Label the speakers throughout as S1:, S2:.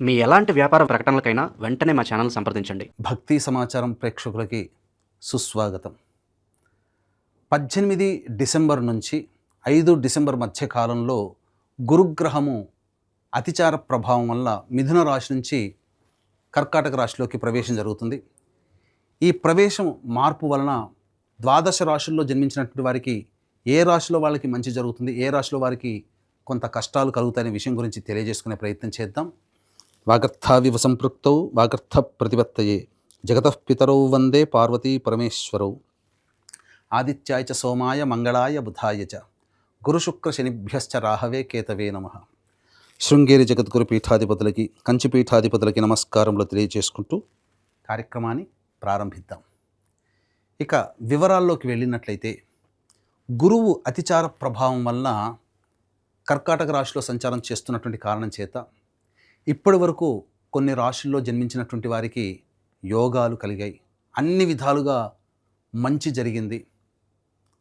S1: మీ ఎలాంటి వ్యాపార ప్రకటనలకైనా వెంటనే మా ఛానల్ సంప్రదించండి.
S2: భక్తి సమాచారం ప్రేక్షకులకి సుస్వాగతం. పద్దెనిమిది డిసెంబర్ నుంచి ఐదు డిసెంబర్ మధ్య కాలంలో గురుగ్రహము అతిచార ప్రభావం వల్ల మిథున రాశి నుంచి కర్కాటక రాశిలోకి ప్రవేశం జరుగుతుంది. ఈ ప్రవేశం మార్పు వలన ద్వాదశ రాశుల్లో జన్మించినటువంటి వారికి ఏ రాశిలో వాళ్ళకి మంచి జరుగుతుంది ఏ రాశిలో వారికి కొంత కష్టాలు కలుగుతాయనే విషయం గురించి తెలియజేసుకునే ప్రయత్నం చేద్దాం. వాగర్థావివ సంపృక్తౌ వాగర్థ ప్రతిపత్తయే జగతః పితరౌ వందే పార్వతీ పరమేశ్వరౌ. ఆదిత్యాయ చ సోమాయ మంగళాయ బుధాయ చ. గురుశుక్ర శనిభ్యశ్చ రాహవే కేతవే నమ. శృంగేరి జగద్గురు పీఠాధిపతులకి కంచి పీఠాధిపతులకి నమస్కారములు తెలియజేసుకుంటూ కార్యక్రమాన్ని ప్రారంభిద్దాం. ఇక వివరాల్లోకి వెళ్ళినట్లయితే గురువు అతిచార ప్రభావం వలన కర్కాటక రాశిలో సంచారం చేస్తున్నటువంటి కారణం చేత ఇప్పటి వరకు కొన్ని రాశుల్లో జన్మించినటువంటి వారికి యోగాలు కలిగాయి. అన్ని విధాలుగా మంచి జరిగింది.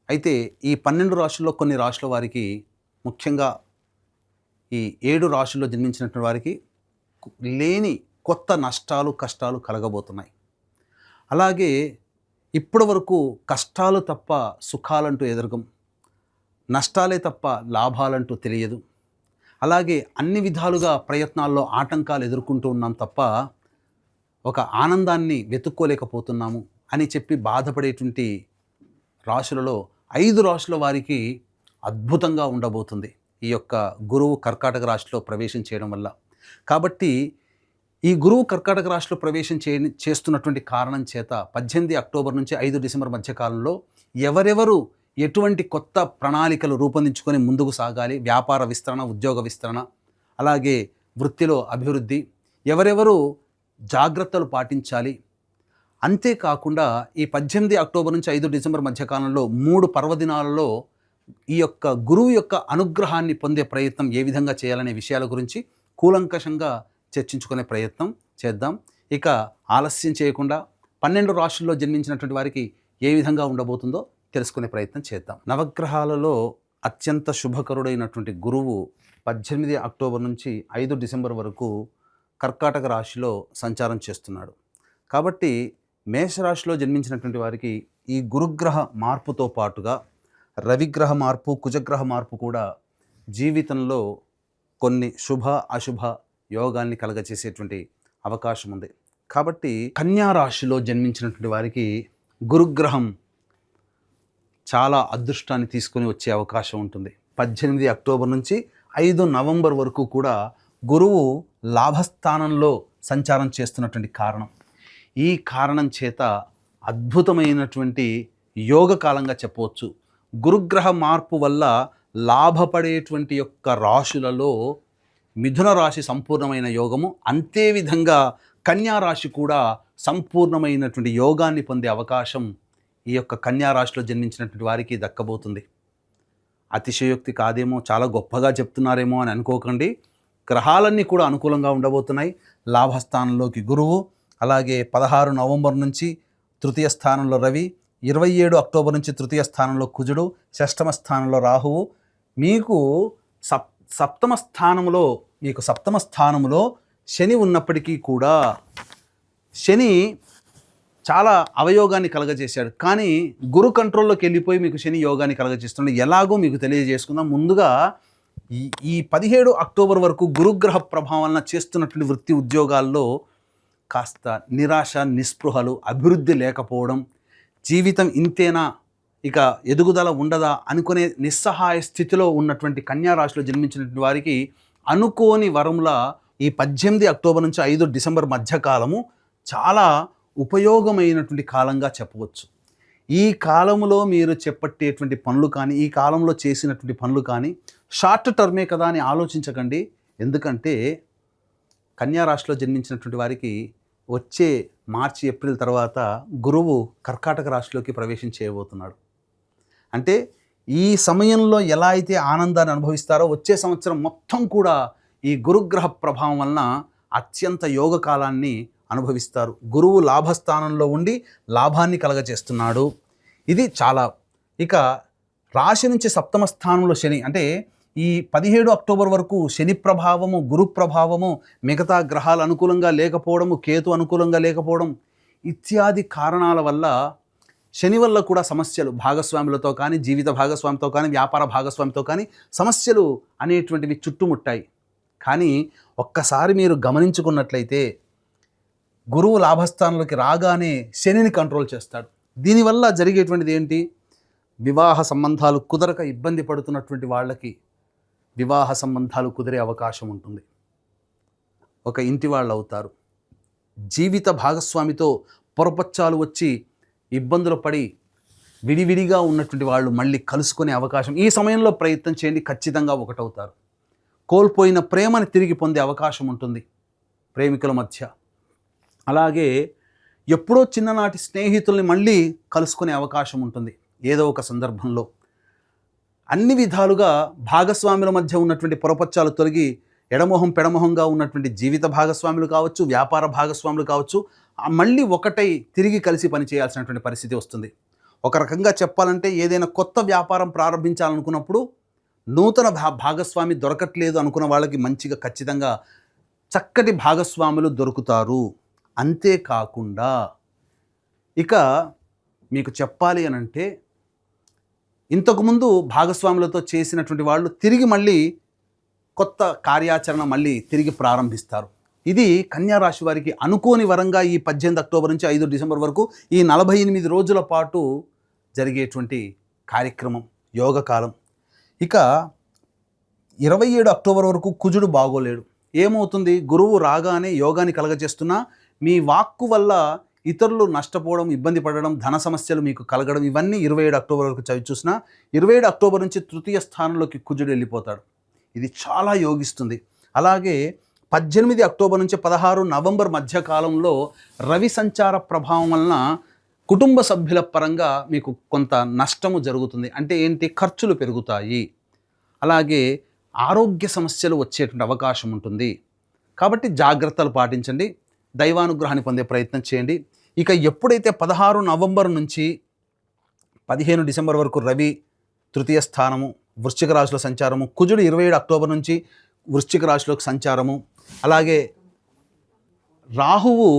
S2: అయితే ఈ పన్నెండు రాశుల్లో కొన్ని రాశుల వారికి ముఖ్యంగా ఈ ఏడు రాశుల్లో జన్మించినటువంటి వారికి లేని కొత్త నష్టాలు కష్టాలు కలగబోతున్నాయి. అలాగే ఇప్పటి వరకు కష్టాలు తప్ప సుఖాలంటూ ఎదురగం నష్టాలే తప్ప లాభాలంటూ తెలియదు. అలాగే అన్ని విధాలుగా ప్రయత్నాల్లో ఆటంకాలు ఎదుర్కొంటూ ఉన్నాం తప్ప ఒక ఆనందాన్ని వెతుక్కోలేకపోతున్నాము అని చెప్పి బాధపడేటువంటి రాశులలో ఐదు రాశుల వారికి అద్భుతంగా ఉండబోతుంది ఈ యొక్క గురువు కర్కాటక రాశిలో ప్రవేశం చేయడం వల్ల. కాబట్టి ఈ గురువు కర్కాటక రాశిలో ప్రవేశం చే చేస్తున్నటువంటి కారణం చేత పద్దెనిమిది అక్టోబర్ నుంచి ఐదు డిసెంబర్ మధ్య కాలంలో ఎవరెవరు ఎటువంటి కొత్త ప్రణాళికలు రూపొందించుకొని ముందుకు సాగాలి? వ్యాపార విస్తరణ ఉద్యోగ విస్తరణ అలాగే వృత్తిలో అభివృద్ధి ఎవరెవరు జాగ్రత్తలు పాటించాలి? అంతేకాకుండా ఈ పద్దెనిమిది అక్టోబర్ నుంచి ఐదు డిసెంబర్ మధ్యకాలంలో మూడు పర్వదినాలలో ఈ యొక్క గురువు యొక్క అనుగ్రహాన్ని పొందే ప్రయత్నం ఏ విధంగా చేయాలనే విషయాల గురించి కూలంకషంగా చర్చించుకునే ప్రయత్నం చేద్దాం. ఇక ఆలస్యం చేయకుండా పన్నెండు రాష్ట్రాల్లో జన్మించినటువంటి వారికి ఏ విధంగా ఉండబోతుందో తెలుసుకునే ప్రయత్నం చేద్దాం. నవగ్రహాలలో అత్యంత శుభకరుడైనటువంటి గురువు పద్దెనిమిది అక్టోబర్ నుంచి ఐదు డిసెంబర్ వరకు కర్కాటక రాశిలో సంచారం చేస్తున్నాడు. కాబట్టి మేషరాశిలో జన్మించినటువంటి వారికి ఈ గురుగ్రహ మార్పుతో పాటుగా రవిగ్రహ మార్పు కుజగ్రహ మార్పు కూడా జీవితంలో కొన్ని శుభ అశుభ యోగాన్ని కలగచేసేటువంటి అవకాశం ఉంది. కాబట్టి కన్యా రాశిలో జన్మించినటువంటి వారికి గురుగ్రహం చాలా అదృష్టాన్ని తీసుకొని వచ్చే అవకాశం ఉంటుంది. పద్దెనిమిది అక్టోబర్ నుంచి ఐదు నవంబర్ వరకు కూడా గురువు లాభస్థానంలో సంచారం చేస్తున్నటువంటి కారణం. ఈ కారణం చేత అద్భుతమైనటువంటి యోగ కాలంగా చెప్పవచ్చు. గురుగ్రహ మార్పు వల్ల లాభపడేటువంటి యొక్క రాశులలో మిథున రాశి సంపూర్ణమైన యోగము అంతే విధంగా కన్యా రాశి కూడా సంపూర్ణమైనటువంటి యోగాన్ని పొందే అవకాశం ఈ యొక్క కన్యా రాశిలో జన్మించినటువంటి వారికి దక్కబోతుంది. అతిశయోక్తి కాదేమో చాలా గొప్పగా చెప్తున్నారేమో అని అనుకోకండి. గ్రహాలన్నీ కూడా అనుకూలంగా ఉండబోతున్నాయి. లాభస్థానంలోకి గురువు అలాగే పదహారు నవంబర్ నుంచి తృతీయ స్థానంలో రవి ఇరవై ఏడు అక్టోబర్ నుంచి తృతీయ స్థానంలో కుజుడు షష్టమ స్థానంలో రాహువు. మీకు సప్ సప్తమ స్థానంలో మీకు సప్తమ స్థానంలో శని ఉన్నప్పటికీ కూడా శని చాలా అవయోగాన్ని కలగజేశాడు. కానీ గురు కంట్రోల్లోకి వెళ్ళిపోయి మీకు శని యోగాన్ని కలగజేస్తున్నాడు ఎలాగో మీకు తెలియజేసుకుందాం. ముందుగా ఈ ఈ పదిహేడు అక్టోబర్ వరకు గురుగ్రహ ప్రభావాలను చేస్తున్నటువంటి వృత్తి ఉద్యోగాల్లో కాస్త నిరాశ నిస్పృహలు అభివృద్ధి లేకపోవడం జీవితం ఇంతేనా ఇక ఎదుగుదల ఉండదా అనుకునే నిస్సహాయ స్థితిలో ఉన్నటువంటి కన్యారాశిలో జన్మించినటువంటి వారికి అనుకోని వరంలా ఈ పద్దెనిమిది అక్టోబర్ నుంచి ఐదు డిసెంబర్ మధ్యకాలము చాలా ఉపయోగమైనటువంటి కాలంగా చెప్పవచ్చు. ఈ కాలంలో మీరు చెప్పట్టేటువంటి పనులు కానీ ఈ కాలంలో చేసినటువంటి పనులు కానీ షార్ట్ టర్మే కదా అని ఆలోచించకండి. ఎందుకంటే కన్యా రాశిలో జన్మించినటువంటి వారికి వచ్చే మార్చి ఏప్రిల్ తర్వాత గురువు కర్కాటక రాశిలోకి ప్రవేశం చేయబోతున్నాడు. అంటే ఈ సమయంలో ఎలా అయితే ఆనందాన్ని అనుభవిస్తారో వచ్చే సంవత్సరం మొత్తం కూడా ఈ గురుగ్రహ ప్రభావం వలన అత్యంత యోగ కాలాన్ని అనుభవిస్తారు. గురువు లాభస్థానంలో ఉండి లాభాన్ని కలగజేస్తున్నాడు. ఇది చాలా ఇక రాశి నుంచి సప్తమ స్థానంలో శని అంటే ఈ పదిహేడు అక్టోబర్ వరకు శని ప్రభావము గురు ప్రభావము మిగతా గ్రహాలు అనుకూలంగా లేకపోవడము కేతు అనుకూలంగా లేకపోవడం ఇత్యాది కారణాల వల్ల శని వల్ల కూడా సమస్యలు భాగస్వాములతో కానీ జీవిత భాగస్వామితో కానీ వ్యాపార భాగస్వామితో కానీ సమస్యలు అనేటువంటివి చుట్టుముట్టాయి. కానీ ఒక్కసారి మీరు గమనించుకున్నట్లయితే గురువు లాభస్థానంలోకి రాగానే శనిని కంట్రోల్ చేస్తాడు. దీనివల్ల జరిగేటువంటిది ఏంటి? వివాహ సంబంధాలు కుదరక ఇబ్బంది పడుతున్నటువంటి వాళ్ళకి వివాహ సంబంధాలు కుదిరే అవకాశం ఉంటుంది. ఒక ఇంటి వాళ్ళు అవుతారు. జీవిత భాగస్వామితో పొరపచ్చాలు వచ్చి ఇబ్బందులు పడి విడివిడిగా ఉన్నటువంటి వాళ్ళు మళ్ళీ కలుసుకునే అవకాశం ఈ సమయంలో ప్రయత్నం చేయండి ఖచ్చితంగా ఒకటవుతారు. కోల్పోయిన ప్రేమని తిరిగి పొందే అవకాశం ఉంటుంది ప్రేమికుల మధ్య. అలాగే ఎప్పుడో చిన్ననాటి స్నేహితుల్ని మళ్ళీ కలుసుకునే అవకాశం ఉంటుంది. ఏదో ఒక సందర్భంలో. అన్ని విధాలుగా భాగస్వాముల మధ్య ఉన్నటువంటి పొరపచ్చాలు తొలగి ఎడమొహం పెడమొహంగా ఉన్నటువంటి జీవిత భాగస్వాములు కావచ్చు వ్యాపార భాగస్వాములు కావచ్చు మళ్ళీ ఒకటై తిరిగి కలిసి పనిచేయాల్సినటువంటి పరిస్థితి వస్తుంది. ఒక రకంగా చెప్పాలంటే ఏదైనా కొత్త వ్యాపారం ప్రారంభించాలనుకున్నప్పుడు నూతన భా భాగస్వామి దొరకట్లేదు అనుకున్న వాళ్ళకి మంచిగా ఖచ్చితంగా చక్కటి భాగస్వాములు దొరుకుతారు. అంతేకాకుండా ఇక మీకు చెప్పాలి అని అంటే ఇంతకుముందు భాగస్వాములతో చేసినటువంటి వాళ్ళు తిరిగి మళ్ళీ కొత్త కార్యాచరణ మళ్ళీ తిరిగి ప్రారంభిస్తారు. ఇది కన్యా రాశి వారికి అనుకోని వరంగా ఈ పద్దెనిమిది అక్టోబర్ నుంచి ఐదు డిసెంబర్ వరకు ఈ నలభై ఎనిమిది రోజుల పాటు జరిగేటువంటి కార్యక్రమం యోగకాలం ఇక ఇరవై ఏడు అక్టోబర్ వరకు కుజుడు బాగోలేడు. ఏమవుతుంది? గురువు రాగానే యోగాన్ని కలగజేస్తున్నా మీ వాక్కు వల్ల ఇతరులు నష్టపోవడం ఇబ్బంది పడడం ధన సమస్యలు మీకు కలగడం ఇవన్నీ ఇరవై ఏడు అక్టోబర్ వరకు చవి చూసినా ఇరవై ఏడు అక్టోబర్ నుంచి తృతీయ స్థానంలోకి కుజుడు వెళ్ళిపోతాడు. ఇది చాలా యోగిస్తుంది. అలాగే పద్దెనిమిది అక్టోబర్ నుంచి పదహారు నవంబర్ మధ్య కాలంలో రవి సంచార ప్రభావం వలన కుటుంబ సభ్యుల పరంగా మీకు కొంత నష్టము జరుగుతుంది. అంటే ఏంటి? ఖర్చులు పెరుగుతాయి. అలాగే ఆరోగ్య సమస్యలు వచ్చేటువంటి అవకాశం ఉంటుంది. కాబట్టి జాగ్రత్తలు పాటించండి. దైవానుగ్రహాన్ని పొందే ప్రయత్నం చేయండి. ఇక ఎప్పుడైతే పదహారు నవంబర్ నుంచి పదిహేను డిసెంబర్ వరకు రవి తృతీయ స్థానము వృశ్చిక రాశిలో సంచారము కుజుడు ఇరవై ఏడు అక్టోబర్ నుంచి వృశ్చిక రాశిలోకి సంచారము అలాగే రాహువు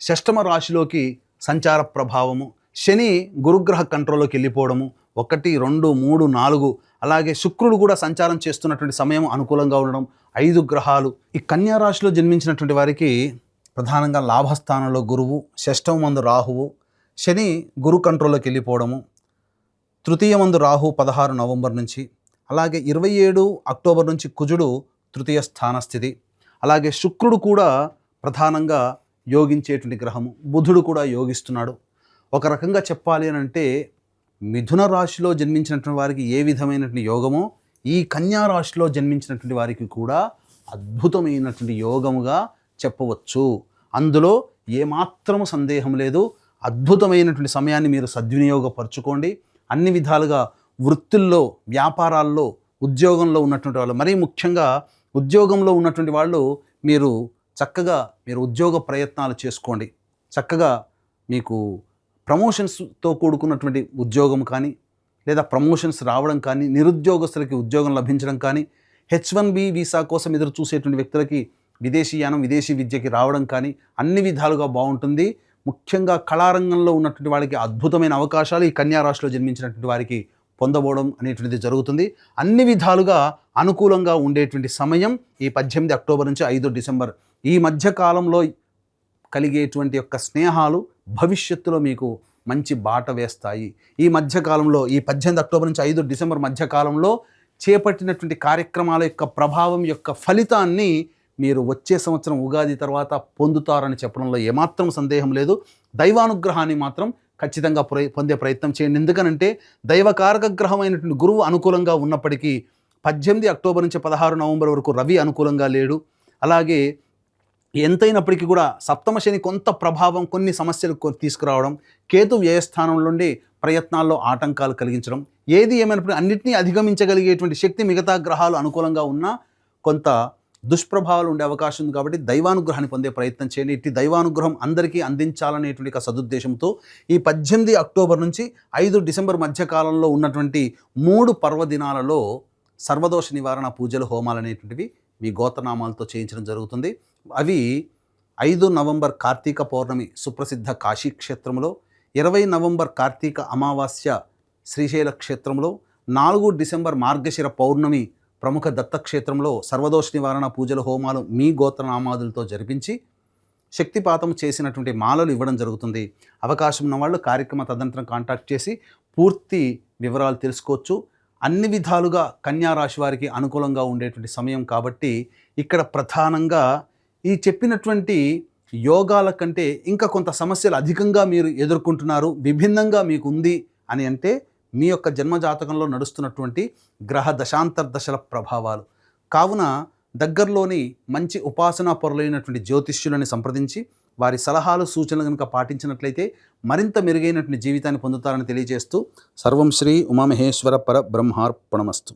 S2: షష్టమ రాశిలోకి సంచార ప్రభావము శని గురుగ్రహ కంట్రోల్లోకి వెళ్ళిపోవడము ఒకటి రెండు మూడు నాలుగు అలాగే శుక్రుడు కూడా సంచారం చేస్తున్నటువంటి సమయం అనుకూలంగా ఉండడం ఐదు గ్రహాలు ఈ కన్యా రాశిలో జన్మించినటువంటి వారికి ప్రధానంగా లాభస్థానంలో గురువు షష్టం మందు రాహువు శని గురు కంట్రోల్లోకి వెళ్ళిపోవడము తృతీయ మందు రాహు పదహారు నవంబర్ నుంచి అలాగే ఇరవై ఏడు అక్టోబర్ నుంచి కుజుడు తృతీయ స్థాన స్థితి. అలాగే శుక్రుడు కూడా ప్రధానంగా యోగించేటువంటి గ్రహము బుధుడు కూడా యోగిస్తున్నాడు. ఒక రకంగా చెప్పాలి అని అంటే మిథున రాశిలో జన్మించినటువంటి వారికి ఏ విధమైనటువంటి యోగమో ఈ కన్యా రాశిలో జన్మించినటువంటి వారికి కూడా అద్భుతమైనటువంటి యోగముగా చెప్పవచ్చు. అందులో ఏమాత్రము సందేహం లేదు. అద్భుతమైనటువంటి సమయాన్ని మీరు సద్వినియోగపరచుకోండి. అన్ని విధాలుగా వృత్తుల్లో వ్యాపారాల్లో ఉద్యోగంలో ఉన్నటువంటి వాళ్ళు మరీ ముఖ్యంగా ఉద్యోగంలో ఉన్నటువంటి వాళ్ళు మీరు చక్కగా మీరు ఉద్యోగ ప్రయత్నాలు చేసుకోండి. చక్కగా మీకు ప్రమోషన్స్తో కూడుకున్నటువంటి ఉద్యోగం కానీ లేదా ప్రమోషన్స్ రావడం కానీ నిరుద్యోగస్తులకి ఉద్యోగం లభించడం కానీ హెచ్ వన్ బి వీసా కోసం ఎదురు చూసేటువంటి వ్యక్తులకి విదేశీయానం విదేశీ విద్యకి రావడం కానీ అన్ని విధాలుగా బాగుంటుంది. ముఖ్యంగా కళారంగంలో ఉన్నటువంటి వాళ్ళకి అద్భుతమైన అవకాశాలు ఈ కన్యారాశిలో జన్మించినటువంటి వారికి పొందబోవడం అనేటువంటిది జరుగుతుంది. అన్ని విధాలుగా అనుకూలంగా ఉండేటువంటి సమయం ఈ పద్దెనిమిది అక్టోబర్ నుంచి ఐదు డిసెంబర్. ఈ మధ్య కాలంలో కలిగేటువంటి యొక్క స్నేహాలు భవిష్యత్తులో మీకు మంచి బాట వేస్తాయి. ఈ మధ్యకాలంలో ఈ పద్దెనిమిది అక్టోబర్ నుంచి ఐదు డిసెంబర్ మధ్యకాలంలో చేపట్టినటువంటి కార్యక్రమాల యొక్క ప్రభావం యొక్క ఫలితాన్ని మీరు వచ్చే సంవత్సరం ఉగాది తర్వాత పొందుతారని చెప్పడంలో ఏమాత్రం సందేహం లేదు. దైవానుగ్రహాన్ని మాత్రం ఖచ్చితంగా పొందే ప్రయత్నం చేయండి. ఎందుకనంటే దైవకారక గ్రహమైనటువంటి గురువు అనుకూలంగా ఉన్నప్పటికీ పద్దెనిమిది అక్టోబర్ నుంచి పదహారు నవంబర్ వరకు రవి అనుకూలంగా లేడు. అలాగే ఎంతైనప్పటికీ కూడా సప్తమ శని కొంత ప్రభావం కొన్ని సమస్యలు తీసుకురావడం కేతు వ్యయస్థానం నుండి ప్రయత్నాల్లో ఆటంకాలు కలిగించడం ఏది ఏమైనప్పుడు అన్నింటినీ అధిగమించగలిగేటువంటి శక్తి మిగతా గ్రహాలు అనుకూలంగా ఉన్నా కొంత దుష్ప్రభావాలు ఉండే అవకాశం ఉంది కాబట్టి దైవానుగ్రహాన్ని పొందే ప్రయత్నం చేయండి. ఇట్టి దైవానుగ్రహం అందరికీ అందించాలనేటువంటి ఒక సదుద్దేశంతో ఈ పద్దెనిమిది అక్టోబర్ నుంచి ఐదు డిసెంబర్ మధ్య కాలంలో ఉన్నటువంటి మూడు పర్వదినాలలో సర్వదోష నివారణ పూజలు హోమాలు అనేటువంటివి మీ గోత్రనామాలతో చేయించడం జరుగుతుంది. అవి ఐదు నవంబర్ కార్తీక పౌర్ణమి సుప్రసిద్ధ కాశీ క్షేత్రంలో ఇరవై నవంబర్ కార్తీక అమావాస్య శ్రీశైల క్షేత్రంలో నాలుగు డిసెంబర్ మార్గశిర పౌర్ణమి ప్రముఖ దత్తక్షేత్రంలో సర్వదోష నివారణ పూజలు హోమాలు మీ గోత్రనామాదులతో జరిపించి శక్తిపాతం చేసినటువంటి మాలలు ఇవ్వడం జరుగుతుంది. అవకాశం ఉన్న వాళ్ళు కార్యక్రమ తదనంతరం కాంటాక్ట్ చేసి పూర్తి వివరాలు తెలుసుకోవచ్చు. అన్ని విధాలుగా కన్యా రాశి వారికి అనుకూలంగా ఉండేటువంటి సమయం కాబట్టి ఇక్కడ ప్రధానంగా ఈ చెప్పినటువంటి యోగాల కంటే ఇంకా కొంత సమస్యలు అధికంగా మీరు ఎదుర్కొంటున్నారు విభిన్నంగా మీకు ఉంది అని అంటే మీ యొక్క జన్మజాతకంలో నడుస్తున్నటువంటి గ్రహ దశాంతర్ దశల ప్రభావాలు. కావున దగ్గరలోని మంచి ఉపాసనా పొరలైనటువంటి జ్యోతిష్యులని సంప్రదించి వారి సలహాలు సూచనలు కనుక పాటించినట్లయితే మరింత మెరుగైనటువంటి జీవితాన్ని పొందుతారని తెలియజేస్తూ సర్వం శ్రీ ఉమామహేశ్వర పర బ్రహ్మార్పణమస్తు.